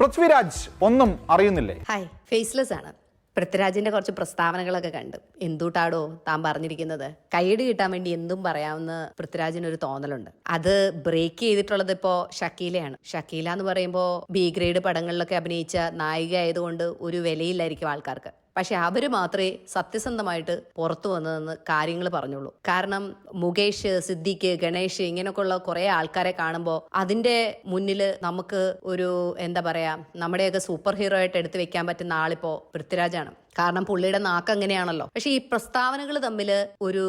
പൃഥ്വിരാജ് ഒന്നും അറിയുന്നില്ലേ? Hi faceless ആണ്. പൃഥ്വിരാജിന്റെ കുറച്ച് പ്രസ്താവനകളൊക്കെ കണ്ടു. എന്തുട്ടാടോ താൻ പറഞ്ഞിരിക്കുന്നത്? കൈയടി കിട്ടാൻ വേണ്ടി എന്തും പറയാവുന്ന പൃഥ്വിരാജിന് ഒരു തോന്നലുണ്ട്. അത് ബ്രേക്ക് ചെയ്തിട്ടുള്ളത് ഇപ്പോ ഷക്കീലയാണ്. ഷക്കീല എന്ന് പറയുമ്പോൾ ബി ഗ്രേഡ് പടങ്ങളിലൊക്കെ അഭിനയിച്ച നായിക ആയതുകൊണ്ട് ഒരു വിലയില്ലായിരിക്കും ആൾക്കാർക്ക്. പക്ഷെ അവർ മാത്രമേ സത്യസന്ധമായിട്ട് പുറത്തു വന്നതെന്ന് കാര്യങ്ങൾ പറഞ്ഞുള്ളൂ. കാരണം മുകേഷ് സിദ്ദിഖ് ഗണേഷ് ഇങ്ങനെയൊക്കെയുള്ള കുറെ ആൾക്കാരെ കാണുമ്പോൾ അതിന്റെ മുന്നിൽ നമുക്ക് ഒരു എന്താ പറയാ നമ്മുടെയൊക്കെ സൂപ്പർ ഹീറോ ആയിട്ട് എടുത്തു വെക്കാൻ പറ്റുന്ന ആളിപ്പോ പൃഥ്വിരാജാണ്. കാരണം പുള്ളിയുടെ നാക്ക് അങ്ങനെയാണല്ലോ. പക്ഷെ ഈ പ്രസ്താവനകൾ തമ്മിൽ ഒരു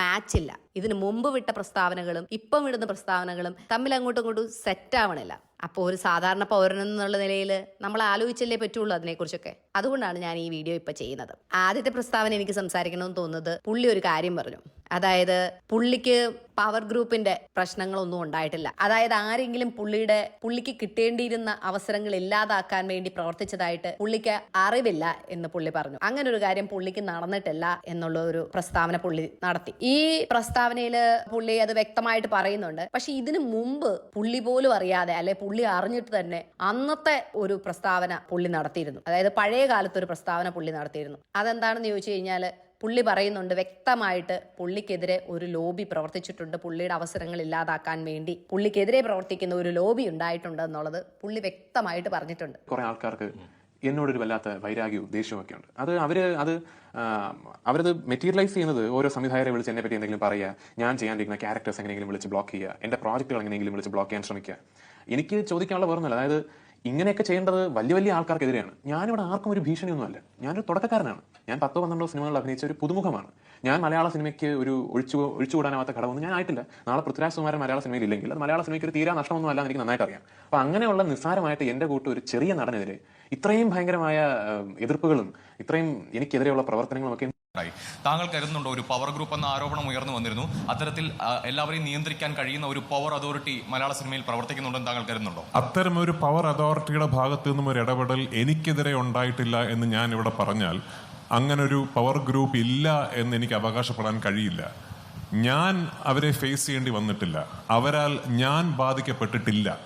മാച്ച് ഇല്ല. ഇതിന് മുമ്പ് വിട്ട പ്രസ്താവനകളും ഇപ്പം വിടുന്ന പ്രസ്താവനകളും തമ്മിൽ അങ്ങോട്ടും ഇങ്ങോട്ടും സെറ്റ് ആവണില്ല. അപ്പോൾ ഒരു സാധാരണ പൗരൻ എന്നുള്ള നിലയിൽ നമ്മൾ ആലോചിച്ചല്ലേ പറ്റുള്ളൂ അതിനെക്കുറിച്ചൊക്കെ. അതുകൊണ്ടാണ് ഞാൻ ഈ വീഡിയോ ഇപ്പൊ ചെയ്യുന്നത്. ആദ്യത്തെ പ്രസ്താവന എനിക്ക് സംസാരിക്കണമെന്ന് തോന്നുന്നത് പുള്ളി ഒരു കാര്യം പറഞ്ഞു. അതായത് പുള്ളിക്ക് പവർ ഗ്രൂപ്പിന്റെ പ്രശ്നങ്ങളൊന്നും ഉണ്ടായിട്ടില്ല. അതായത് ആരെങ്കിലും പുള്ളിയുടെ പുള്ളിക്ക് കിട്ടേണ്ടിയിരുന്ന അവസരങ്ങൾ ഇല്ലാതാക്കാൻ വേണ്ടി പ്രവർത്തിച്ചതായിട്ട് പുള്ളിക്ക് അറിവില്ല എന്ന് പുള്ളി പറഞ്ഞു. അങ്ങനെ ഒരു കാര്യം പുള്ളിക്ക് നടന്നിട്ടില്ല എന്നുള്ള ഒരു പ്രസ്താവന പുള്ളി നടത്തി. ഈ പ്രസ്താവനയിൽ പുള്ളി അത് വ്യക്തമായിട്ട് പറയുന്നുണ്ട്. പക്ഷെ ഇതിനു മുമ്പ് പുള്ളി പോലും അറിയാതെ അല്ലെ പുള്ളി അറിഞ്ഞിട്ട് തന്നെ അന്നത്തെ ഒരു പ്രസ്താവന പുള്ളി നടത്തിയിരുന്നു. അതായത് പഴയ കാലത്ത് ഒരു പ്രസ്താവന പുള്ളി നടത്തിയിരുന്നു. അതെന്താണെന്ന് ചോദിച്ചു കഴിഞ്ഞാൽ പുള്ളി പറയുന്നുണ്ട് വ്യക്തമായിട്ട് പുള്ളിക്കെതിരെ ഒരു ലോബി പ്രവർത്തിച്ചിട്ടുണ്ട് പുള്ളിയുടെ അവസരങ്ങൾ ഇല്ലാതാക്കാൻ വേണ്ടി. പുള്ളിക്കെതിരെ പ്രവർത്തിക്കുന്ന ഒരു ലോബി ഉണ്ടായിട്ടുണ്ട് എന്നുള്ളത് പുള്ളി വ്യക്തമായിട്ട് പറഞ്ഞിട്ടുണ്ട്. കുറെ ആൾക്കാർക്ക് എന്നോടൊരു വല്ലാത്ത വൈരാഗ്യവും ദേഷ്യവും ഉണ്ട്. അത് അവർ അത് അവരത് മെറ്റീരിയലൈസ് ചെയ്യുന്നത് ഓരോ സംവിധായകരെ വിളിച്ച് എന്നെ പറ്റി എന്തെങ്കിലും പറയുക ഞാൻ ചെയ്യാണ്ടിരിക്കുന്ന ക്യാരക്ടേഴ്സ് എങ്ങനെയെങ്കിലും വിളിച്ച് ബ്ലോക്ക് ചെയ്യുക എന്റെ പ്രോജക്റ്റുകൾ എങ്ങനെയെങ്കിലും വിളിച്ച് ബ്ലോക്ക് ചെയ്യാൻ ശ്രമിക്കുക എനിക്ക് ചോദിക്കാനുള്ള വേറൊന്നുമല്ല അതായത് ഇങ്ങനെയൊക്കെ ചെയ്യേണ്ടത് വലിയ വലിയ ആൾക്കാർക്കെതിരെയാണ്. ഞാനിവിടെ ആർക്കും ഒരു ഭീഷണിയൊന്നുമല്ല. ഞാനൊരു തുടക്കക്കാരനാണ്. ഞാൻ പത്തോ പന്ത്രണ്ടോ സിനിമകളിൽ അഭിനയിച്ച ഒരു പുതുമുഖമാണ്. ഞാൻ മലയാള സിനിമയ്ക്ക് ഒരു ഒഴിച്ചു ഒഴിച്ചുകൂടാനാവാത്ത ഘടകമൊന്നും ഞാൻ ആയിട്ടില്ല. നാളെ പൃഥ്വിരാജ് സുമാരൻ മലയാള സിനിമയിൽ ഇല്ലെങ്കിൽ അത് മലയാള സിനിമയ്ക്ക് ഒരു തീരാ നഷ്ടമൊന്നും അല്ല എനിക്ക് നന്നായിട്ട് അറിയാം. അപ്പൊ അങ്ങനെയുള്ള നിസ്സാരമായിട്ട് എന്റെ കൂട്ട് ഒരു ചെറിയ നടനെതിരെ ഇത്രയും ഭയങ്കരമായ എതിർപ്പുകളും ഇത്രയും എനിക്കെതിരെയുള്ള പ്രവർത്തനങ്ങളും ഒക്കെ ഉണ്ടായി. താങ്കൾ കരുതുന്നുണ്ടോ ഒരു പവർ ഗ്രൂപ്പ് എന്ന ആരോപണം ഉയർന്നു വന്നിരുന്നു? അത്തരത്തിൽ എല്ലാവരെയും നിയന്ത്രിക്കാൻ കഴിയുന്ന ഒരു പവർ അതോറിറ്റി മലയാള സിനിമയിൽ പ്രവർത്തിക്കുന്നുണ്ടെന്ന് താങ്കൾ കരുതുന്നുണ്ടോ? അത്തരം ഒരു പവർ അതോറിറ്റിയുടെ ഭാഗത്തു നിന്നും ഒരു ഇടപെടൽ എനിക്കെതിരെ ഉണ്ടായിട്ടില്ല എന്ന് ഞാൻ ഇവിടെ പറഞ്ഞാൽ അങ്ങനെ ഒരു പവർ ഗ്രൂപ്പ് ഇല്ല എന്ന് എനിക്ക് അവകാശപ്പെടാൻ കഴിയില്ല. ഞാൻ അവരെ ഫേസ് ചെയ്യേണ്ടി വന്നിട്ടില്ല. അവരാൽ ഞാൻ ബാധിക്കപ്പെട്ടിട്ടില്ല.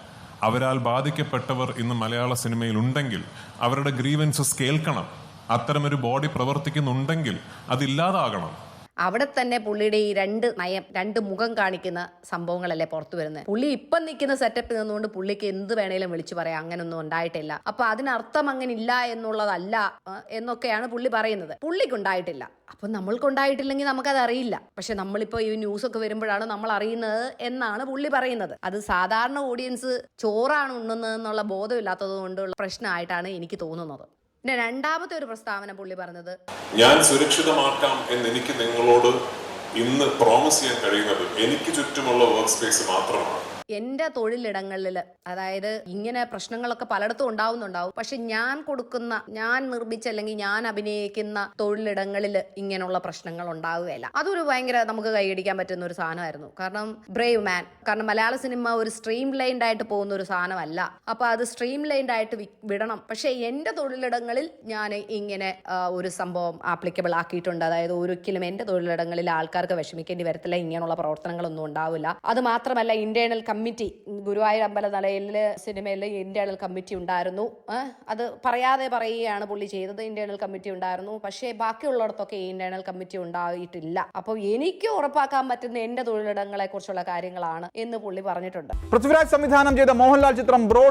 അവരാൽ ബാധിക്കപ്പെട്ടവർ ഇന്ന് മലയാള സിനിമയിൽ ഉണ്ടെങ്കിൽ അവരുടെ ഗ്രീവൻസസ് കേൾക്കണം. അത്തരമൊരു ബോഡി പ്രവർത്തിക്കുന്നുണ്ടെങ്കിൽ അതില്ലാതാകണം അവിടെ തന്നെ പുള്ളിയുടെ ഈ രണ്ട് നയം രണ്ട് മുഖം കാണിക്കുന്ന സംഭവങ്ങളല്ലേ പുറത്തു വരുന്നത്. പുള്ളി ഇപ്പം നിൽക്കുന്ന സെറ്റപ്പിൽ നിന്നുകൊണ്ട് പുള്ളിക്ക് എന്ത് വേണേലും വിളിച്ചു പറയാം. അങ്ങനൊന്നും ഉണ്ടായിട്ടില്ല. അപ്പൊ അതിനർത്ഥം അങ്ങനെ ഇല്ല എന്നുള്ളതല്ല എന്നൊക്കെയാണ് പുള്ളി പറയുന്നത്. പുള്ളിക്കുണ്ടായിട്ടില്ല. അപ്പൊ നമ്മൾക്കുണ്ടായിട്ടില്ലെങ്കിൽ നമുക്കത് അറിയില്ല പക്ഷെ നമ്മളിപ്പോ ഈ ന്യൂസ് ഒക്കെ വരുമ്പോഴാണ് നമ്മൾ അറിയുന്നത് എന്നാണ് പുള്ളി പറയുന്നത്. അത് സാധാരണ ഓഡിയൻസ് ചോറാണ് ഉണ്ണുന്നത് എന്നുള്ള ബോധമില്ലാത്തത് കൊണ്ടുള്ള പ്രശ്നമായിട്ടാണ് എനിക്ക് തോന്നുന്നത്. രണ്ടാമത്തെ ഒരു പ്രസ്താവന പുള്ളി പറഞ്ഞത് ഞാൻ സുരക്ഷിതമാക്കാം എന്ന് എനിക്ക് നിങ്ങളോട് ഇന്ന് പ്രോമിസ് ചെയ്യാൻ കഴിയുന്നത് എനിക്ക് ചുറ്റുമുള്ള വർക്ക് സ്പേസ് മാത്രമാണ്. എന്റെ തൊഴിലിടങ്ങളിൽ അതായത് ഇങ്ങനെ പ്രശ്നങ്ങളൊക്കെ പലയിടത്തും ഉണ്ടാവുന്നുണ്ടാവും. പക്ഷെ ഞാൻ കൊടുക്കുന്ന ഞാൻ നിർമ്മിച്ച അല്ലെങ്കിൽ ഞാൻ അഭിനയിക്കുന്ന തൊഴിലിടങ്ങളിൽ ഇങ്ങനെയുള്ള പ്രശ്നങ്ങൾ ഉണ്ടാവുകയില്ല. അതൊരു ഭയങ്കര നമുക്ക് കൈയടിക്കാൻ പറ്റുന്ന ഒരു സാധനമായിരുന്നു. കാരണം ബ്രേവ് മാൻ കാരണം മലയാള സിനിമ ഒരു സ്ട്രീം ലൈൻഡ് ആയിട്ട് പോകുന്ന ഒരു സാധനമല്ല. അപ്പൊ അത് സ്ട്രീം ലൈൻഡ് ആയിട്ട് വിടണം. പക്ഷെ എന്റെ തൊഴിലിടങ്ങളിൽ ഞാൻ ഇങ്ങനെ ഒരു സംഭവം ആപ്ലിക്കബിൾ ആക്കിയിട്ടുണ്ട്. അതായത് ഒരിക്കലും എന്റെ തൊഴിലിടങ്ങളിൽ ആൾക്കാർക്ക് വിഷമിക്കേണ്ടി വരത്തില്ല. ഇങ്ങനെയുള്ള പ്രവർത്തനങ്ങളൊന്നും ഉണ്ടാവില്ല. അത് മാത്രമല്ല ഇന്റേണൽ കമ്മിറ്റി ഗുരുവായൂർ അമ്പല നിലയിൽ സിനിമയിൽ ഇന്റേണൽ കമ്മിറ്റി ഉണ്ടായിരുന്നു. അത് പറയാതെ പറയുകയാണ് പുള്ളി ചെയ്തത്. ഇന്റേണൽ കമ്മിറ്റി ഉണ്ടായിരുന്നു. പക്ഷേ ബാക്കിയുള്ളിടത്തൊക്കെ ഇന്റേണൽ കമ്മിറ്റി ഉണ്ടായിട്ടില്ല. അപ്പോൾ എനിക്ക് ഉറപ്പാക്കാൻ പറ്റുന്ന എന്റെ തൊഴിലിടങ്ങളെ കുറിച്ചുള്ള കാര്യങ്ങളാണ് എന്ന് പുള്ളി പറഞ്ഞിട്ടുണ്ട്. പൃഥ്വിരാജ് സംവിധാനം ചെയ്ത മോഹൻലാൽ ചിത്രം ബ്രോ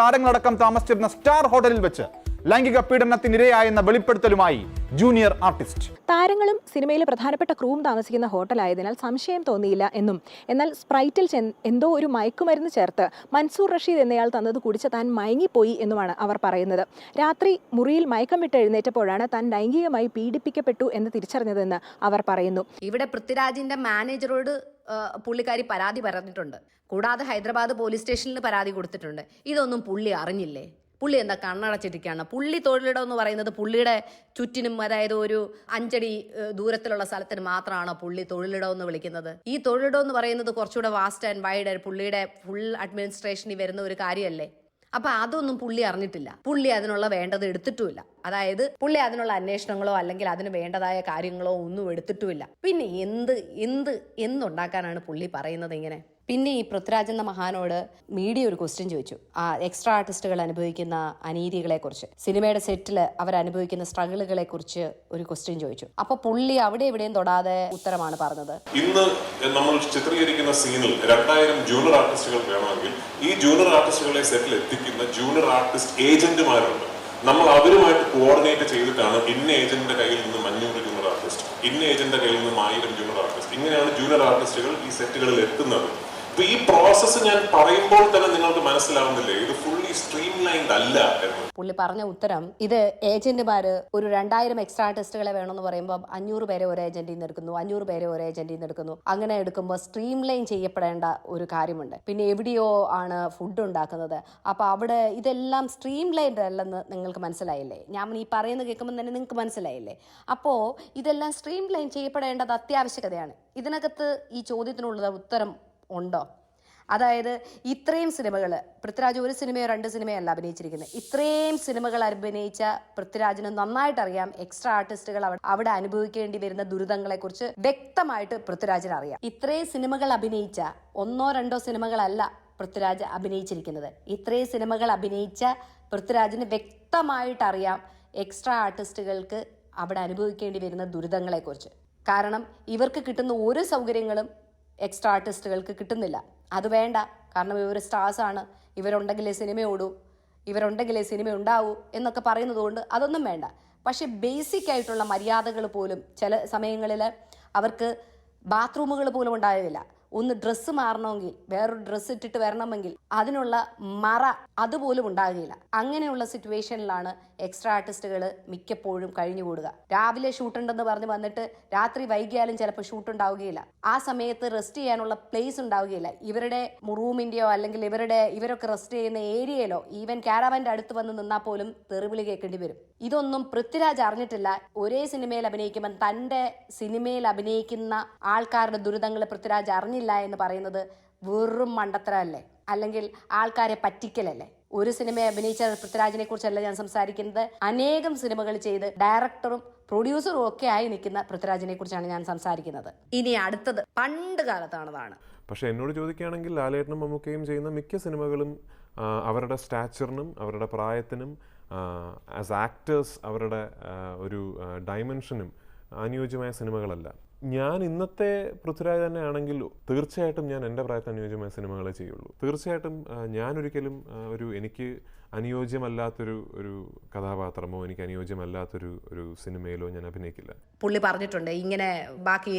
താരങ്ങളടക്കം താമസിച്ചിരുന്ന സ്റ്റാർ ഹോട്ടലിൽ വെച്ച് ലൈംഗിക പീഡനത്തിനിരയായെന്ന വെളിപ്പെടുത്തലുമായി ജൂനിയർ ആർട്ടിസ്റ്റ്. താരങ്ങളും സിനിമയിലെ പ്രധാനപ്പെട്ട ക്രൂവും താമസിക്കുന്ന ഹോട്ടലായതിനാൽ സംശയം തോന്നിയില്ല എന്നും. എന്നാൽ സ്പ്രൈറ്റിൽ എന്തോ ഒരു മയക്കുമരുന്ന് ചേർത്ത് മൻസൂർ റഷീദ് എന്നയാൾ തന്നത് കുടിച്ച് താൻ മയങ്ങിപ്പോയി എന്നുമാണ് അവർ പറയുന്നത്. രാത്രി മുറിയിൽ മയക്കം വിട്ട് എഴുന്നേറ്റപ്പോഴാണ് താൻ ലൈംഗികമായി പീഡിപ്പിക്കപ്പെട്ടു എന്ന് തിരിച്ചറിഞ്ഞതെന്ന് അവർ പറയുന്നു. ഇവിടെ പൃഥ്വിരാജിന്റെ മാനേജറോട് പുള്ളിക്കാരി പരാതി പറഞ്ഞിട്ടുണ്ട്. കൂടാതെ ഹൈദരാബാദ് പോലീസ് സ്റ്റേഷനിൽ പരാതി കൊടുത്തിട്ടുണ്ട്. ഇതൊന്നും പുള്ളി അറിഞ്ഞില്ലേ? പുള്ളി എന്താ കണ്ണടച്ചിരിക്കുകയാണ് പുള്ളി തൊഴിലിടം എന്ന് പറയുന്നത് പുള്ളിയുടെ ചുറ്റിനും അതായത് ഒരു അഞ്ചടി ദൂരത്തിലുള്ള സ്ഥലത്തിന് മാത്രമാണോ പുള്ളി തൊഴിലിടം എന്ന് വിളിക്കുന്നത്. ഈ തൊഴിലിടം എന്ന് പറയുന്നത് കുറച്ചുകൂടെ വാസ്റ്റ് ആൻഡ് വൈഡ് പുള്ളിയുടെ ഫുൾ അഡ്മിനിസ്ട്രേഷനിൽ വരുന്ന ഒരു കാര്യമല്ലേ? അപ്പൊ അതൊന്നും പുള്ളി അറിഞ്ഞിട്ടില്ല. പുള്ളി അതിനുള്ള വേണ്ടത് എടുത്തിട്ടുമില്ല. അതായത് പുള്ളി അതിനുള്ള അന്വേഷണങ്ങളോ അല്ലെങ്കിൽ അതിന് വേണ്ടതായ കാര്യങ്ങളോ ഒന്നും എടുത്തിട്ടുമില്ല. പിന്നെ എന്ത് എന്ത് എന്തുണ്ടാക്കാനാണ് പുള്ളി പറയുന്നത് ഇങ്ങനെ? പിന്നെ ഈ പൃഥ്വിരാജ് എന്ന മഹാനോട് മീഡിയ ഒരു ക്വസ്റ്റ്യൻ ചോദിച്ചു. ആ എക്സ്ട്രാ ആർട്ടിസ്റ്റുകൾ അനുഭവിക്കുന്ന അനീതികളെ കുറിച്ച് സിനിമയുടെ സെറ്റിൽ അവർ അനുഭവിക്കുന്ന സ്ട്രഗിളുകളെ കുറിച്ച് ഒരു ക്വസ്റ്റ്യൻ ചോദിച്ചു. അപ്പൊ പുള്ളി അവിടെ എവിടെയും തൊടാതെ ഉത്തരമാണ് പറഞ്ഞത്. ഇന്ന് നമ്മൾ ചിത്രീകരിക്കുന്ന സീനിൽ രണ്ടായിരം ജൂനിയർ ആർട്ടിസ്റ്റുകൾ വേണമെങ്കിൽ ഈ ജൂനിയർ ആർട്ടിസ്റ്റുകളെ സെറ്റിൽ എത്തിക്കുന്ന ജൂനിയർ ആർട്ടിസ്റ്റ് ഏജന്റുമാരുണ്ട് നമ്മൾ അവരുമായിട്ട് കോർഡിനേറ്റ് ചെയ്തിട്ടാണ് ഇന്ന ഏജന്റിന്റെ കയ്യിൽ നിന്ന് മഞ്ഞൂറ് ജൂനിയർ ആർട്ടിസ്റ്റ് ഇന്ന ഏജന്റിന്റെ കയ്യിൽ നിന്ന് ആയിരം ജൂനിയർ ആർട്ടിസ്റ്റ് ഇങ്ങനെയാണ് ജൂനിയർ ആർട്ടിസ്റ്റുകൾ ഈ സെറ്റുകളിൽ എത്തുന്നത്. ഈ പ്രോസസ് ഞാൻ പറയുമ്പോൾ തന്നെ നിങ്ങൾക്ക് മനസ്സിലാവുന്നില്ലേ? ഇത് ഫുള്ളി സ്ട്രീം ലൈൻഡ് അല്ല എന്ന്. പുള്ളി പറഞ്ഞ ഉത്തരം ഇത് ഏജന്റുമാര് ഒരു രണ്ടായിരം എക്സ്ട്രാ ടെസ്റ്റുകളെ വേണമെന്ന് പറയുമ്പോൾ അഞ്ഞൂറ് പേരെ ഒരു ഏജന്റിൽ നിന്ന് എടുക്കുന്നു അഞ്ഞൂറ് പേരെ ഒരു ഏജന്റിൽ നിന്ന് എടുക്കുന്നു. അങ്ങനെ എടുക്കുമ്പോൾ സ്ട്രീം ലൈൻ ചെയ്യപ്പെടേണ്ട ഒരു കാര്യമുണ്ട്. പിന്നെ എവിടെയോ ആണ് ഫുഡ് ഉണ്ടാക്കുന്നത്. അപ്പൊ അവിടെ ഇതെല്ലാം സ്ട്രീം ലൈൻ അല്ലെന്ന് നിങ്ങൾക്ക് മനസ്സിലായില്ലേ? ഞാൻ ഈ പറയുന്നത് കേൾക്കുമ്പോൾ തന്നെ നിങ്ങൾക്ക് മനസ്സിലായില്ലേ? അപ്പോൾ ഇതെല്ലാം സ്ട്രീം ലൈൻ ചെയ്യപ്പെടേണ്ടത് അത്യാവശ്യകതയാണ്. ഇതിനകത്ത് ഈ ചോദ്യത്തിനുള്ള ഉത്തരം ഉണ്ടോ? അതായത് ഇത്രയും സിനിമകൾ പൃഥ്വിരാജ് ഒരു സിനിമയോ രണ്ട് സിനിമയോ അല്ല അഭിനയിച്ചിരിക്കുന്നത് ഇത്രയും സിനിമകൾ അഭിനയിച്ച പൃഥ്വിരാജിന് നന്നായിട്ട് അറിയാം എക്സ്ട്രാ ആർട്ടിസ്റ്റുകൾ അവിടെ അവിടെ അനുഭവിക്കേണ്ടി വരുന്ന ദുരിതങ്ങളെക്കുറിച്ച് വ്യക്തമായിട്ട് പൃഥ്വിരാജിന് അറിയാം ഇത്രയും സിനിമകൾ അഭിനയിച്ച ഒന്നോ രണ്ടോ സിനിമകളല്ല പൃഥ്വിരാജ് അഭിനയിച്ചിരിക്കുന്നത്. ഇത്രയും സിനിമകൾ അഭിനയിച്ച പൃഥ്വിരാജിന് വ്യക്തമായിട്ട് അറിയാം എക്സ്ട്രാ ആർട്ടിസ്റ്റുകൾക്ക് അവിടെ അനുഭവിക്കേണ്ടി വരുന്ന ദുരിതങ്ങളെക്കുറിച്ച്. കാരണം ഇവർക്ക് കിട്ടുന്ന ഓരോ സൗകര്യങ്ങളും എക്സ്ട്രാ ആർട്ടിസ്റ്റുകൾക്ക് കിട്ടുന്നില്ല. അത് വേണ്ട. കാരണം ഇവർ സ്റ്റാർസാണ് ഇവരുണ്ടെങ്കിലേ സിനിമ ഓടൂ. ഇവരുണ്ടെങ്കിലേ സിനിമ ഉണ്ടാവൂ എന്നൊക്കെ പറയുന്നത് കൊണ്ട് അതൊന്നും വേണ്ട. പക്ഷെ ബേസിക് ആയിട്ടുള്ള മര്യാദകൾ പോലും ചില സമയങ്ങളിൽ അവർക്ക് ബാത്റൂമുകൾ പോലും ഉണ്ടാവില്ല ഒന്ന് ഡ്രസ്സ് മാറണമെങ്കിൽ വേറൊരു ഡ്രസ്സ് ഇട്ടിട്ട് വരണമെങ്കിൽ അതിനുള്ള മറ അതുപോലും ഉണ്ടാകുകയില്ല. അങ്ങനെയുള്ള സിറ്റുവേഷനിലാണ് എക്സ്ട്രാ ആർട്ടിസ്റ്റുകൾ മിക്കപ്പോഴും കഴിഞ്ഞുകൂടുക രാവിലെ ഷൂട്ട് ഉണ്ടെന്ന് പറഞ്ഞ് വന്നിട്ട് രാത്രി വൈകിയാലും ചിലപ്പോൾ ഷൂട്ട് ഉണ്ടാവുകയില്ല. ആ സമയത്ത് റെസ്റ്റ് ചെയ്യാനുള്ള പ്ലേസ് ഉണ്ടാവുകയില്ല. ഇവരുടെ റൂമിന്റെയോ അല്ലെങ്കിൽ ഇവരുടെ ഇവരൊക്കെ റെസ്റ്റ് ചെയ്യുന്ന ഏരിയയിലോ ഈവൻ കാരാവാന്റെ അടുത്ത് വന്ന് നിന്നാൽ പോലും തെറിവിളി കേൾക്കേണ്ടി വരും. ഇതൊന്നും പൃഥ്വിരാജ് അറിഞ്ഞിട്ടില്ല. ഒരേ സിനിമയിൽ അഭിനയിക്കുമ്പോൾ തന്റെ സിനിമയിൽ അഭിനയിക്കുന്ന ആൾക്കാരുടെ ദുരിതങ്ങൾ പൃഥ്വിരാജ് അറിഞ്ഞില്ല എന്ന് പറയുന്നത് വെറും മണ്ടത്തരമല്ലേ? അല്ലെങ്കിൽ ആൾക്കാരെ പറ്റിക്കലല്ലേ? ഒരു സിനിമയെ അഭിനയിച്ച പൃഥ്വിരാജിനെ കുറിച്ചല്ല ഞാൻ സംസാരിക്കുന്നത്? അനേകം സിനിമകൾ ചെയ്ത് ഡയറക്ടറും പ്രൊഡ്യൂസറും ഒക്കെ ആയി നിൽക്കുന്ന പൃഥ്വിരാജിനെ കുറിച്ചാണ് ഞാൻ സംസാരിക്കുന്നത്. ഇനി അടുത്തത് പണ്ട് കാലത്താണതാണ്. പക്ഷെ എന്നോട് ചോദിക്കുകയാണെങ്കിൽ ലാലേട്ടനും മമ്മൂക്കയും ചെയ്യുന്ന മിക്ക സിനിമകളും അവരുടെ സ്റ്റാച്ചറിനും അവരുടെ പ്രായത്തിനും ആസ് ആക്ടേഴ്സ് അവരുടെ ഒരു ഡയമെൻഷനും അനുയോജ്യമായ സിനിമകളല്ല. ഞാൻ ഇന്നത്തെ പൃഥ്വിരാജ് തന്നെ ആണെങ്കിൽ തീർച്ചയായിട്ടും ഞാൻ എന്റെ പ്രായത്തിന് അനുയോജ്യമായ സിനിമകളെ ചെയ്യുള്ളൂ. തീർച്ചയായിട്ടും ഞാനൊരിക്കലും ഒരു എനിക്ക് അനുയോജ്യമല്ലാത്തൊരു ഒരു കഥാപാത്രമോ എനിക്ക് അനുയോജ്യമല്ലാത്തൊരു ഒരു സിനിമയിലോ ഞാൻ അഭിനയിക്കില്ല. പുള്ളി പറഞ്ഞിട്ടുണ്ട് ഇങ്ങനെ ബാക്കി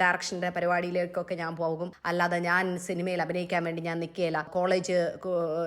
ഡയറക്ഷന്റെ പരിപാടിയിലേക്കൊക്കെ ഞാൻ പോകും. അല്ലാതെ ഞാൻ സിനിമയിൽ അഭിനയിക്കാൻ വേണ്ടി ഞാൻ നിൽക്കുകയില്ല. കോളേജ്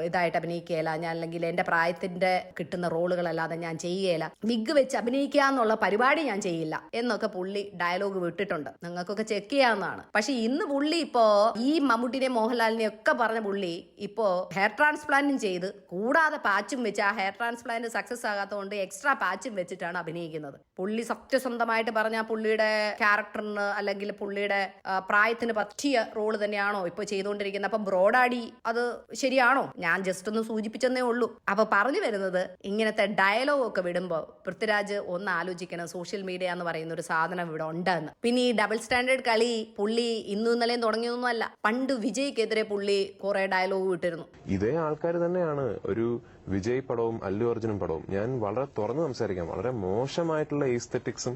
ഇതായിട്ട് അഭിനയിക്കുകയില്ല. ഞാൻ അല്ലെങ്കിൽ എന്റെ പ്രായത്തിന്റെ കിട്ടുന്ന റോളുകളല്ലാതെ ഞാൻ ചെയ്യുകയില്ല. വിഗ് വെച്ച് അഭിനയിക്കുക എന്നുള്ള പരിപാടി ഞാൻ ചെയ്യില്ല. എന്നൊക്കെ പുള്ളി ഡയലോഗ് വിട്ടിട്ടുണ്ട്. നിങ്ങൾക്കൊക്കെ ചെക്ക് ചെയ്യാവുന്നതാണ്. പക്ഷെ ഇന്ന് പുള്ളി ഇപ്പോ ഈ മമ്മൂട്ടിനെ മോഹൻലാലിനെ ഒക്കെ പറഞ്ഞ പുള്ളി ഇപ്പോ ഹെയർ ട്രാൻസ്പ്ലാന്റും ചെയ്ത് കൂടാതെ പാച്ചും വെച്ച് ആ ഹെയർ ട്രാൻസ്പ്ലാന്റ് സക്സസ് ആകാത്തതുകൊണ്ട് എക്സ്ട്രാ പാച്ചും വെച്ചിട്ടാണ് അഭിനയിക്കുന്നത്. പുള്ളി സത്യസന്ധമായിട്ട് പറഞ്ഞ പുള്ളിയുടെ ക്യാരക്ടറിന് അല്ലെങ്കിൽ പുള്ളിയുടെ പ്രായത്തിന് പറ്റിയ റോൾ തന്നെയാണോ ഇപ്പൊ ചെയ്തുകൊണ്ടിരിക്കുന്നത്. അപ്പൊ ബ്രോഡാടി അത് ശരിയാണോ? ഞാൻ ജസ്റ്റ് ഒന്ന് സൂചിപ്പിച്ചെന്നേ ഉള്ളൂ. അപ്പൊ പറഞ്ഞു വരുന്നത് ഇങ്ങനത്തെ ഡയലോഗ് ഒക്കെ വിടുമ്പോ പൃഥ്വിരാജ് ഒന്ന് ആലോചിക്കണം സോഷ്യൽ മീഡിയ എന്ന് പറയുന്ന ഒരു സാധനം ഇവിടെ ഉണ്ടെന്ന്. പിന്നെ ഈ ഡബിൾ സ്റ്റാൻഡേർഡ് കളി പുള്ളി ഇന്നു ഇന്നലെയും തുടങ്ങിയൊന്നും അല്ല പണ്ട് വിജയ്ക്കെതിരെ പുള്ളി കുറെ ഡയലോഗ് വിട്ടിരുന്നു ഇതേ ആൾക്കാർ തന്നെയാണ്. ഒരു വിജയ് പടവും അല്ലു അർജുനും പടവും. ഞാൻ വളരെ തുറന്ന് സംസാരിക്കാം. വളരെ മോശമായിട്ടുള്ള ഈസ്തറ്റിക്സും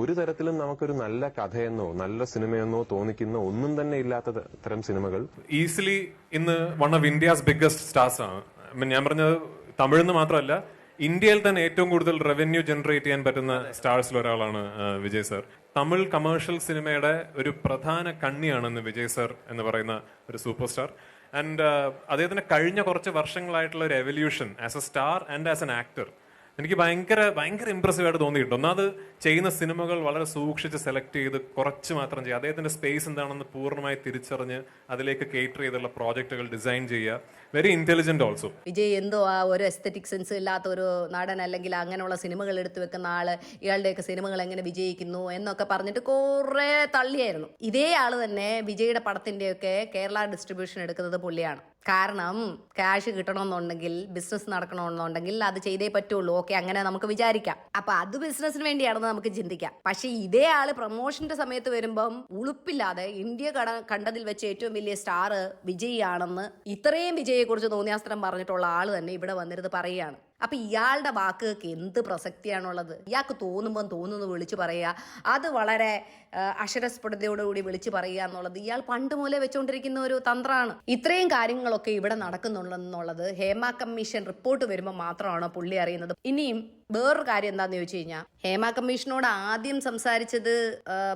ഒരു തരത്തിലും നമുക്കൊരു നല്ല കഥയെന്നോ നല്ല സിനിമയെന്നോ തോന്നിക്കുന്ന ഒന്നും തന്നെ ഇല്ലാത്ത തരം സിനിമകൾ. ഈസിലി ഇന്ന് one of India's biggest stars ആണ്. ഞാൻ പറഞ്ഞത് തമിഴ്ന്ന് മാത്രമല്ല ഇന്ത്യയിൽ തന്നെ ഏറ്റവും കൂടുതൽ റവന്യൂ ജനറേറ്റ് ചെയ്യാൻ പറ്റുന്ന സ്റ്റാർസിൽ ഒരാളാണ് വിജയ് സാർ തമിഴ് കമേഴ്ഷ്യൽ സിനിമയുടെ ഒരു പ്രധാന കണ്ണിയാണെന്ന് വിജയ് സാർ എന്ന് പറയുന്ന ഒരു സൂപ്പർ സ്റ്റാർ ആൻഡ് അദ്ദേഹത്തിന് കഴിഞ്ഞ കുറച്ച് വർഷങ്ങളായിട്ടുള്ള ഒരു evolution as a star and as an actor എനിക്ക് ഭയങ്കര ഭയങ്കര ഇമ്പ്രസീവ് ആയിട്ട് തോന്നിയിട്ടുണ്ട്. ഒന്നാമത് ചെയ്യുന്ന സിനിമകൾ വളരെ സൂക്ഷിച്ച് സെലക്ട് ചെയ്ത് കുറച്ച് മാത്രം ചെയ്യുക. അദ്ദേഹത്തിന്റെ സ്പേസ് എന്താണെന്ന് പൂർണമായി തിരിച്ചറിഞ്ഞ് അതിലേക്ക് കേറ്റർ ചെയ്തുള്ള പ്രോജക്റ്റുകൾ ഡിസൈൻ ചെയ്യുക. വെരി ഇന്റലിജന്റ് ഓൾസോ വിജയ് എന്തോ ആ ഒരു എസ്തറ്റിക് സെൻസ് ഇല്ലാത്ത ഒരു നടൻ അല്ലെങ്കിൽ അങ്ങനെയുള്ള സിനിമകൾ എടുത്തു വെക്കുന്ന ആൾ ഇയാളുടെയൊക്കെ സിനിമകൾ എങ്ങനെ വിജയിക്കുന്നു എന്നൊക്കെ പറഞ്ഞിട്ട് കുറെ തള്ളിയായിരുന്നു. ഇതേ ആൾ തന്നെ വിജയുടെ പടത്തിന്റെയൊക്കെ കേരള ഡിസ്ട്രിബ്യൂഷൻ എടുക്കുന്നത് പുള്ളിയാണ്. കാരണം ക്യാഷ് കിട്ടണമെന്നുണ്ടെങ്കിൽ ബിസിനസ് നടക്കണമെന്നുണ്ടെങ്കിൽ അത് ചെയ്തേ പറ്റുള്ളൂ. ഓക്കെ അങ്ങനെ നമുക്ക് വിചാരിക്കാം. അപ്പൊ അത് ബിസിനസ്സിന് വേണ്ടിയാണെന്ന് നമുക്ക് ചിന്തിക്കാം. പക്ഷെ ഇതേ ആൾ പ്രൊമോഷന്റെ സമയത്ത് വരുമ്പം ഉളുപ്പില്ലാതെ ഇന്ത്യ കണ്ടതിൽ വെച്ച് ഏറ്റവും വലിയ സ്റ്റാർ വിജയ് ആണെന്ന് ഇത്രയും വിജയെ കുറിച്ച് തോന്നിയാസ്ത്രം പറഞ്ഞിട്ടുള്ള ആൾ തന്നെ ഇവിടെ വന്നിരുന്ന് പറയുകയാണ്. അപ്പൊ ഇയാളുടെ വാക്കുകൾക്ക് എന്ത് പ്രസക്തിയാണുള്ളത്? ഇയാൾക്ക് തോന്നുമ്പം തോന്നുന്നു വിളിച്ചു പറയുക. അത് വളരെ അക്ഷരസ്ഫുടതയോടുകൂടി വിളിച്ചു പറയുക എന്നുള്ളത് ഇയാൾ പണ്ട് മൂലം വെച്ചുകൊണ്ടിരിക്കുന്ന ഒരു തന്ത്രമാണ് ഇത്രയും കാര്യങ്ങളൊക്കെ ഇവിടെ നടക്കുന്നുള്ളെന്നുള്ളത് ഹേമ കമ്മീഷൻ റിപ്പോർട്ട് വരുമ്പോൾ മാത്രമാണ് പുള്ളി അറിയുന്നത്. ഇനിയും വേറൊരു കാര്യം എന്താന്ന് ചോദിച്ചു കഴിഞ്ഞാൽ ഹേമ കമ്മീഷനോട് ആദ്യം സംസാരിച്ചത്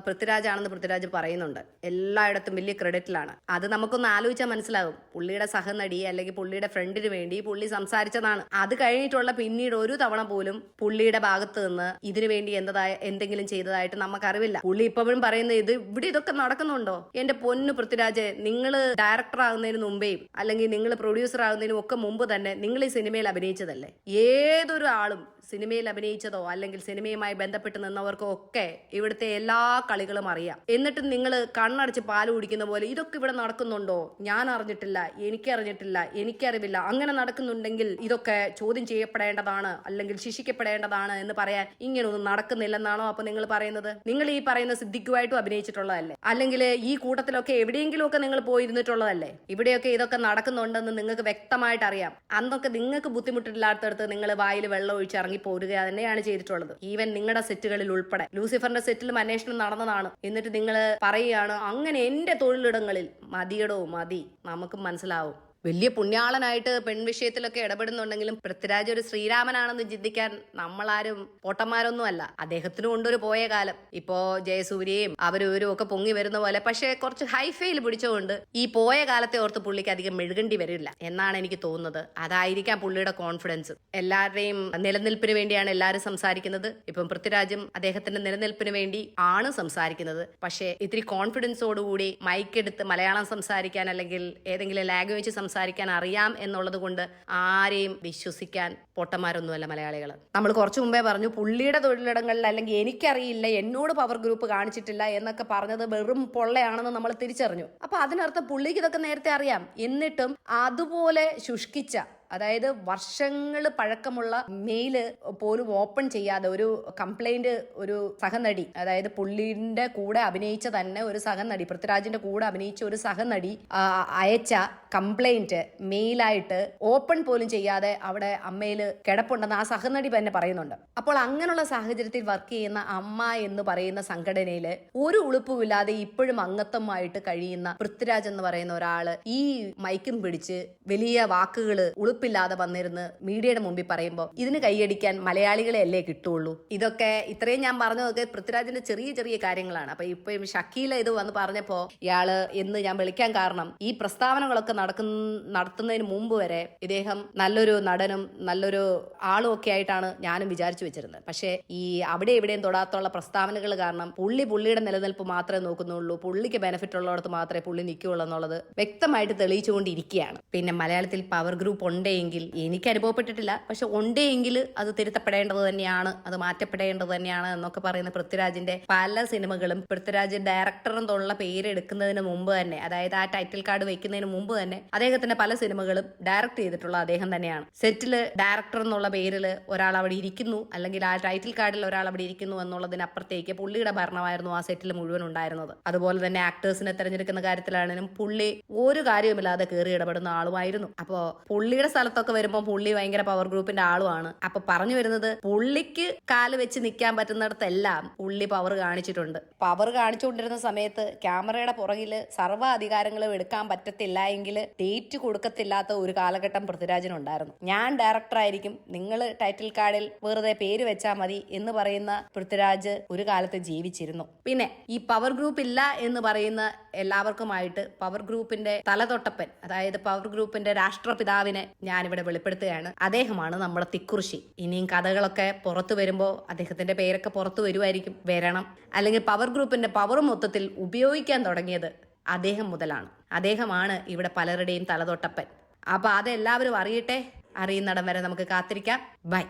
പൃഥ്വിരാജാണെന്ന് പൃഥ്വിരാജ് പറയുന്നുണ്ട്. എല്ലായിടത്തും വലിയ ക്രെഡിറ്റിലാണ്. അത് നമുക്കൊന്ന് ആലോചിച്ചാൽ മനസ്സിലാകും. പുള്ളിയുടെ സഹനടി അല്ലെങ്കിൽ പുള്ളിയുടെ ഫ്രണ്ടിന് വേണ്ടി പുള്ളി സംസാരിച്ചതാണ്. അത് കഴിഞ്ഞിട്ടുള്ള പിന്നീട് ഒരു തവണ പോലും പുള്ളിയുടെ ഭാഗത്ത് നിന്ന് ഇതിനു വേണ്ടി എന്തതായ എന്തെങ്കിലും ചെയ്തതായിട്ട് നമുക്കറിവില്ല. പുള്ളി ഇപ്പോഴും പറയുന്ന ഇത് ഇവിടെ ഇതൊക്കെ നടക്കുന്നുണ്ടോ? എന്റെ പൊന്നു പൃഥ്വിരാജ് നിങ്ങൾ ഡയറക്ടർ ആകുന്നതിന് മുമ്പേയും അല്ലെങ്കിൽ നിങ്ങൾ പ്രൊഡ്യൂസർ ആകുന്നതിനും ഒക്കെ മുമ്പ് തന്നെ നിങ്ങൾ ഈ സിനിമയിൽ അഭിനയിച്ചതല്ലേ? ഏതൊരു ആളും സിനിമയിൽ അഭിനയിച്ചതോ അല്ലെങ്കിൽ സിനിമയുമായി ബന്ധപ്പെട്ട് നിന്നവർക്കോ ഒക്കെ ഇവിടുത്തെ എല്ലാ കളികളും അറിയാം. എന്നിട്ടും നിങ്ങൾ കണ്ണടച്ച് പാൽ കുടിക്കുന്ന പോലെ ഇതൊക്കെ ഇവിടെ നടക്കുന്നുണ്ടോ? ഞാൻ അറിഞ്ഞിട്ടില്ല എനിക്കറിഞ്ഞിട്ടില്ല എനിക്കറിവില്ല അങ്ങനെ നടക്കുന്നുണ്ടെങ്കിൽ ഇതൊക്കെ ചോദ്യം ചെയ്യപ്പെടേണ്ടതാണ് അല്ലെങ്കിൽ ശിക്ഷിക്കപ്പെടേണ്ടതാണ് എന്ന് പറയാൻ ഇങ്ങനെയൊന്നും നടക്കുന്നില്ലെന്നാണോ അപ്പൊ നിങ്ങൾ പറയുന്നത്? നിങ്ങൾ ഈ പറയുന്ന സിദ്ധിക്കുമായിട്ടും അഭിനയിച്ചിട്ടുള്ളതല്ലേ? അല്ലെങ്കിൽ ഈ കൂട്ടത്തിലൊക്കെ എവിടെയെങ്കിലും ഒക്കെ നിങ്ങൾ പോയിരുന്നിട്ടുള്ളതല്ലേ? ഇവിടെയൊക്കെ ഇതൊക്കെ നടക്കുന്നുണ്ടെന്ന് നിങ്ങൾക്ക് വ്യക്തമായിട്ട് അറിയാം. അന്നൊക്കെ നിങ്ങൾക്ക് ബുദ്ധിമുട്ടില്ലാത്തടത്ത് നിങ്ങൾ വായിൽ വെള്ളം ഒഴിച്ച് ഇറങ്ങി പോരുക തന്നെയാണ് ചെയ്തിട്ടുള്ളത്. ഈവൻ നിങ്ങളുടെ സെറ്റുകളിൽ ഉൾപ്പെടെ. ലൂസിഫറിന്റെ സെറ്റിലും അന്വേഷണം നടന്നതാണ്. എന്നിട്ട് നിങ്ങൾ പറയുകയാണ് അങ്ങനെ എന്റെ തൊഴിലിടങ്ങളിൽ മതിയടോ മതി. നമുക്ക് മനസ്സിലാവും. വലിയ പുണ്യാളനായിട്ട് പെൺവിഷയത്തിലൊക്കെ ഇടപെടുന്നുണ്ടെങ്കിലും പൃഥ്വിരാജ് ഒരു ശ്രീരാമനാണെന്ന് ചിന്തിക്കാൻ നമ്മളാരും പോട്ടന്മാരൊന്നും അല്ല. അദ്ദേഹത്തിനും കൊണ്ടൊരു പോയ കാലം. ഇപ്പോ ജയസൂര്യയും അവരൂരും ഒക്കെ പൊങ്ങി വരുന്ന പോലെ. പക്ഷേ കുറച്ച് ഹൈഫയിൽ പിടിച്ചുകൊണ്ട് ഈ പോയ കാലത്തെ ഓർത്ത് പുള്ളിക്ക് അധികം മെഴുകേണ്ടി വരില്ല എന്നാണ് എനിക്ക് തോന്നുന്നത്. അതായിരിക്കാം പുള്ളിയുടെ കോൺഫിഡൻസ്. എല്ലാവരുടെയും നിലനിൽപ്പിന് വേണ്ടിയാണ് എല്ലാവരും സംസാരിക്കുന്നത്. ഇപ്പം പൃഥ്വിരാജും അദ്ദേഹത്തിന്റെ നിലനിൽപ്പിന് വേണ്ടി ആണ് സംസാരിക്കുന്നത്. പക്ഷേ ഇത്തിരി കോൺഫിഡൻസോടുകൂടി മൈക്കെടുത്ത് മലയാളം സംസാരിക്കാൻ അല്ലെങ്കിൽ ഏതെങ്കിലും ലാംഗ്വേജ് സംസാരിക്കാൻ അറിയാം എന്നുള്ളത് കൊണ്ട് ആരെയും വിശ്വസിക്കാൻ പൊട്ടന്മാരൊന്നുമല്ല മലയാളികൾ നമ്മൾ കുറച്ചു മുമ്പേ പറഞ്ഞു പുള്ളിയുടെ തൊഴിലിടങ്ങളിൽ അല്ലെങ്കിൽ എനിക്കറിയില്ല എന്നോട് പവർ ഗ്രൂപ്പ് കാണിച്ചിട്ടില്ല എന്നൊക്കെ പറഞ്ഞത് വെറും പൊള്ളയാണെന്ന് നമ്മൾ തിരിച്ചറിഞ്ഞു. അപ്പൊ അതിനർത്ഥം പുള്ളിക്ക് ഇതൊക്കെ നേരത്തെ അറിയാം. എന്നിട്ടും അതുപോലെ ശുഷ്കിച്ച അതായത് വർഷങ്ങൾ പഴക്കമുള്ള മെയിൽ പോലും ഓപ്പൺ ചെയ്യാതെ ഒരു കംപ്ലൈന്റ് ഒരു സഹനടി അതായത് പുള്ളിന്റെ കൂടെ അഭിനയിച്ച തന്നെ ഒരു സഹനടി പൃഥ്വിരാജിന്റെ കൂടെ അഭിനയിച്ച ഒരു സഹനടി അയച്ച കംപ്ലൈന്റ് മെയിലായിട്ട് ഓപ്പൺ പോലും ചെയ്യാതെ അവിടെ അമ്മയിൽ കിടപ്പുണ്ടെന്ന് ആ സഹനടി തന്നെ പറയുന്നുണ്ട്. അപ്പോൾ അങ്ങനെയുള്ള സാഹചര്യത്തിൽ വർക്ക് ചെയ്യുന്ന അമ്മ എന്ന് പറയുന്ന സംഘടനയിൽ ഒരു ഉളുപ്പുമില്ലാതെ ഇപ്പോഴും അംഗത്വമായിട്ട് കഴിയുന്ന പൃഥ്വിരാജ് എന്ന് പറയുന്ന ഒരാൾ ഈ മൈക്കും പിടിച്ച് വലിയ വാക്കുകൾ ഉളുപ്പില്ലാതെ വന്നിരുന്ന് മീഡിയയുടെ മുമ്പിൽ പറയുമ്പോൾ ഇതിന് കൈയടിക്കാൻ മലയാളികളെ അല്ലേ കിട്ടുള്ളൂ? ഇതൊക്കെ ഇത്രയും ഞാൻ പറഞ്ഞതൊക്കെ പൃഥ്വിരാജിന്റെ ചെറിയ ചെറിയ കാര്യങ്ങളാണ്. അപ്പൊ ഇപ്പൊ ഷക്കീല ഇത് വന്ന് പറഞ്ഞപ്പോ ഇയാൾ എന്ന് ഞാൻ വിളിക്കാൻ കാരണം ഈ പ്രസ്താവനകളൊക്കെ നടക്കുന്ന നടത്തുന്നതിന് മുമ്പ് വരെ ഇദ്ദേഹം നല്ലൊരു നടനും നല്ലൊരു ആളും ഒക്കെ ആയിട്ടാണ് ഞാനും വിചാരിച്ചു വെച്ചിരുന്നത്. പക്ഷേ ഈ അവിടെ എവിടെയും തൊടാത്തുള്ള പ്രസ്താവനകൾ കാരണം പുള്ളി പുള്ളിയുടെ നിലനിൽപ്പ് മാത്രമേ നോക്കുന്നുള്ളൂ. പുള്ളിക്ക് ബെനിഫിറ്റ് ഉള്ളിടത്ത് മാത്രമേ പുള്ളി നിൽക്കുകയുള്ളൂ എന്നുള്ളത് വ്യക്തമായിട്ട് തെളിയിച്ചുകൊണ്ടിരിക്കുകയാണ്. പിന്നെ മലയാളത്തിൽ പവർ ഗ്രൂപ്പ് ഉണ്ടെങ്കിൽ എനിക്ക് അനുഭവപ്പെട്ടിട്ടില്ല. പക്ഷെ ഉണ്ടെങ്കിൽ അത് തിരുത്തപ്പെടേണ്ടത് തന്നെയാണ് അത് മാറ്റപ്പെടേണ്ടത് തന്നെയാണ് എന്നൊക്കെ പറയുന്ന പൃഥ്വിരാജിന്റെ പല സിനിമകളും പൃഥ്വിരാജ് ഡയറക്ടർ എന്നുള്ള പേര് എടുക്കുന്നതിന് മുമ്പ് തന്നെ അതായത് ആ ടൈറ്റിൽ കാർഡ് വെക്കുന്നതിന് മുമ്പ് തന്നെ അദ്ദേഹത്തിന്റെ പല സിനിമകളും ഡയറക്ട് ചെയ്തിട്ടുള്ള അദ്ദേഹം തന്നെയാണ്. സെറ്റിൽ ഡയറക്ടർ എന്നുള്ള പേരിൽ ഒരാൾ അവിടെ ഇരിക്കുന്നു അല്ലെങ്കിൽ ആ ടൈറ്റിൽ കാർഡിൽ ഒരാൾ അവിടെ ഇരിക്കുന്നു എന്നുള്ളതിനപ്പുറത്തേക്ക് പുള്ളിയുടെ ഭരണമായിരുന്നു ആ സെറ്റിൽ മുഴുവൻ ഉണ്ടായിരുന്നത്. അതുപോലെ തന്നെ ആക്ടേഴ്സിനെ തെരഞ്ഞെടുക്കുന്ന കാര്യത്തിലാണെങ്കിലും പുള്ളി ഒരു കാര്യവുമില്ലാതെ കയറി ഇടപെടുന്ന ആളുമായിരുന്നു. അപ്പോ പുള്ളിയുടെ സ്ഥലത്തൊക്കെ വരുമ്പോൾ പുള്ളി ഭയങ്കര പവർ ഗ്രൂപ്പിന്റെ ആളുമാണ്. അപ്പൊ പറഞ്ഞു വരുന്നത് പുള്ളിക്ക് കാൽ വെച്ച് നിൽക്കാൻ പറ്റുന്നിടത്തെല്ലാം പുള്ളി പവർ കാണിച്ചിട്ടുണ്ട്. പവർ കാണിച്ചുകൊണ്ടിരുന്ന സമയത്ത് ക്യാമറയുടെ പുറകിൽ സർവ അധികാരങ്ങളും എടുക്കാൻ പറ്റത്തില്ല എങ്കിൽ ഡേറ്റ് കൊടുക്കത്തില്ലാത്ത ഒരു കാലഘട്ടം പൃഥ്വിരാജിനുണ്ടായിരുന്നു ഞാൻ ഡയറക്ടർ ആയിരിക്കും. നിങ്ങൾ ടൈറ്റിൽ കാർഡിൽ വെറുതെ പേര് വെച്ചാൽ മതി എന്ന് പറയുന്ന പൃഥ്വിരാജ് ഒരു കാലത്ത് ജീവിച്ചിരുന്നു. പിന്നെ ഈ പവർ ഗ്രൂപ്പ് ഇല്ല എന്ന് പറയുന്ന എല്ലാവർക്കുമായിട്ട് പവർ ഗ്രൂപ്പിന്റെ തലതൊട്ടപ്പൻ അതായത് പവർ ഗ്രൂപ്പിന്റെ രാഷ്ട്രപിതാവിനെ ഞാനിവിടെ വെളിപ്പെടുത്തുകയാണ്. അദ്ദേഹമാണ് നമ്മുടെ തിക്കുറിശി. ഇനിയും കഥകളൊക്കെ പുറത്തു വരുമ്പോൾ അദ്ദേഹത്തിന്റെ പേരൊക്കെ പുറത്തു വരുമായിരിക്കും. വരണം. അല്ലെങ്കിൽ പവർ ഗ്രൂപ്പിന്റെ പവർ മൊത്തത്തിൽ ഉപയോഗിക്കാൻ തുടങ്ങിയത് അദ്ദേഹം മുതലാണ്. അദ്ദേഹമാണ് ഇവിടെ പലരുടെയും തലതൊട്ടപ്പൻ. അപ്പോൾ അതെല്ലാവരും അറിയട്ടെ? അറിയുന്നിടം വരെ നമുക്ക് കാത്തിരിക്കാം. ബൈ